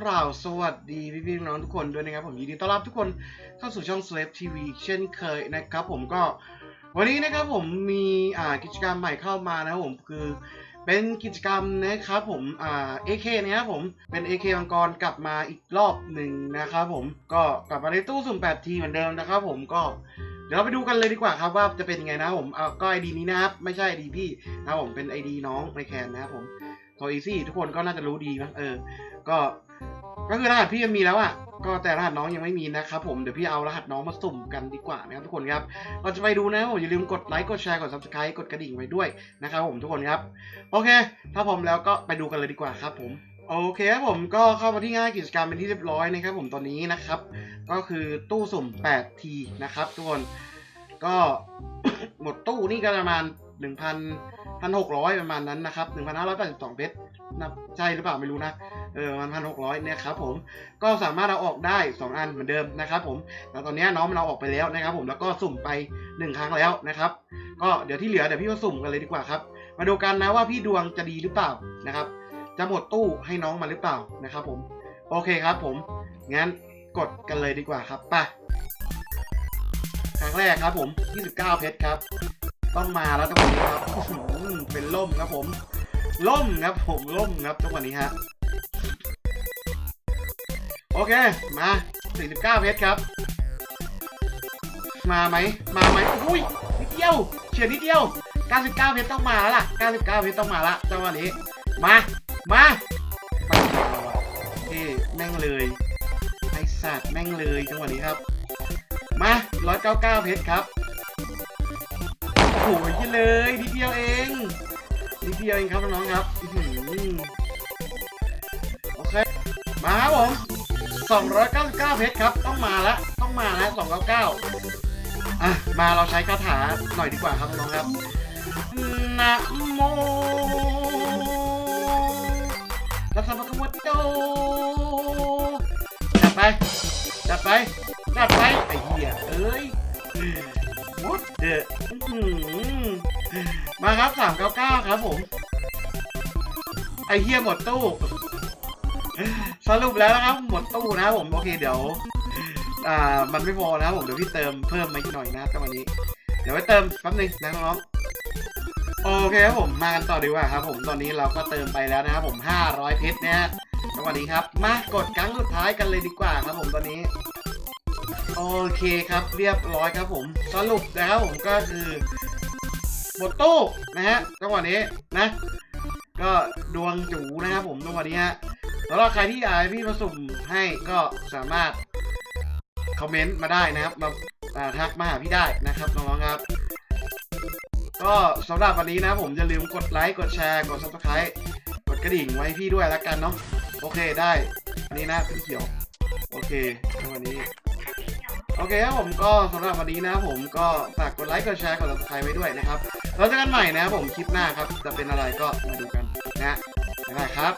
กล่าวสวัสดีพี่ๆน้องทุกคนด้วยนะครับผมยินดีต้อนรับทุกคนเข้าสู่ช่อง Slave TV เช่นเคยนะครับผมก็วันนี้นะครับผมมีอ่ากิจกรรมใหม่เข้ามานะครับผมคือเป็นกิจกรรมนะครับผมอ่า AK นะครับผมเป็น AK มังกรกลับมาอีกรอบหนึ่งนะครับผมก็กลับมาในตู้สุ่ม8ทีเหมือนเดิมนะครับผมก็เดี๋ยวเราไปดูกันเลยดีกว่าครับว่าจะเป็นยังไงนะผมเอาก็ ID นี้นะครับไม่ใช่ ID พี่นะผมเป็น ID น้องในแคนนะครับผม โซอีซี่ทุกคนก็น่าจะรู้ดีนะเออ ก็ก็คือรหัสพี่ยังมีแล้วอะ่ะก็แต่รหัสน้องยังไม่มีนะครับผมเดี๋ยวพี่เอารหัสน้องมาสุ่มกันดีกว่านะครับทุกคนครับเราจะไปดูนะครับผมอย่าลืมกดไลค์กดแชร์กด subscribe กดกระดิ่งไว้ด้วยนะครับผมทุกคนครับ โอเค ถ้าพร้อมแล้วก็ไปดูกันเลยดีกว่าครับผมโอเคครับผมก็เข้ามาที่ง่ายกิจกรรมเป็นที่เรียบร้อยนะครับผมตอนนี้นะครับ ก็คือตู้สุ่ม8ทีนะครับทุกคนก็หมดตู้นี่ก็ประมาณ1,000 1,600 ประมาณนั้นนะครับ 1,582 เพชรนะใช่หรือเปล่าไม่รู้นะ เออมันพันหกร้อยเนี่ยครับผม ก็สามารถเอาออกได้ 2 อันเหมือนเดิมนะครับผมแล้วตอนนี้น้องมันเอาออกไปแล้วนะครับ ผม แล้วก็สุ่มไป 1 ครั้งแล้วนะครับ ก็เดี๋ยวที่เหลือเดี๋ยวพี่มาสุ่มกันเลยดีกว่าครับ มาดูกันนะว่าพี่ดวงจะดีหรือเปล่านะครับ จะหมดตู้ให้น้องมาหรือเปล่านะครับผม โอเคครับผม งั้นกดกันเลยดีกว่าครับไปครั้งแรกครับผม 29 เพชรครับ ต้องมาแล้วจังหวะนี้ครับเป็นล่มครับผม ล่มครับผมล่มครับจังหวะนี้ฮะโอเคมา 49 เพชรครับ มาไหมมาไหมอุ้ยนิดเดียวเฉียดนิดเดียว 99 เพชรต้องมาแล้วล่ะ 99 เพชรต้องมาละจังหวะนี้ มา มาเท่แม่งเลยไอสัตว์แม่งเลยจังหวะนี้ครับ มา 199 เพชรครับ โอ้โหยี่เลยนิดเดียวเองนิดเดียวเองครับน้องๆครับโอเคมาครับผม299เพชรครับ ต้องมาแล้วต้องมาแล้ว299อะมาเราใช้คาถาหน่อยดีกว่าครับน้องๆครับนะโมตัสสะภะคะวะโตจัดไปจัดไปจัดไปไอ้เหี้ยเอ้ย วุดเดอะอื้อหือมาครับ399ครับผม ไอเหี้ยหมดตู้ สรุปแล้วนะครับ หมดตู้นะผม โอเคเดี๋ยว อ่า มันไม่พอนะผม เดี๋ยวพี่เติมเพิ่มมาอีกหน่อยนะจังวะนี้ เดี๋ยวไว้เติมแป๊บนึงนะน้องโอเคครับผมมากันต่อดีกว่าครับ ผมตอนนี้เราก็เติมไปแล้วนะครับผม 500 เพชรนะฮะจังหวะนี้ครับ มากดครั้งสุดท้ายกันเลยดีกว่าครับผมตอนนี้ โอเคครับเรียบร้อยครับผม สรุปนะครับผมก็คือ หมดตู้นะฮะจังหวะนี้นะ ก็ดวงจูนะครับผมจังหวะนี้ฮะสำหรับใครที่อยากให้พี่มาสุ่มให้ก็สามารถคอมเมนต์มาได้นะครับ มาอ่าทักมาหาพี่ได้นะครับน้องๆครับ ก็สำหรับวันนี้นะผมอย่าลืมกดไลค์กดแชร์กด subscribe กดกระดิ่งไว้พี่ด้วยแล้วกันเนาะโอเคได้ อันนี้นะพี่เขียว โอเควันนี้ โอเคครับผมก็สำหรับวันนี้นะครับผมก็ฝากกดไลค์กดแชร์กดติดตามไว้ด้วยนะครับเราจะกันใหม่นะครับผมคลิปหน้าครับ จะเป็นอะไรก็มาดูกันนะบายครับ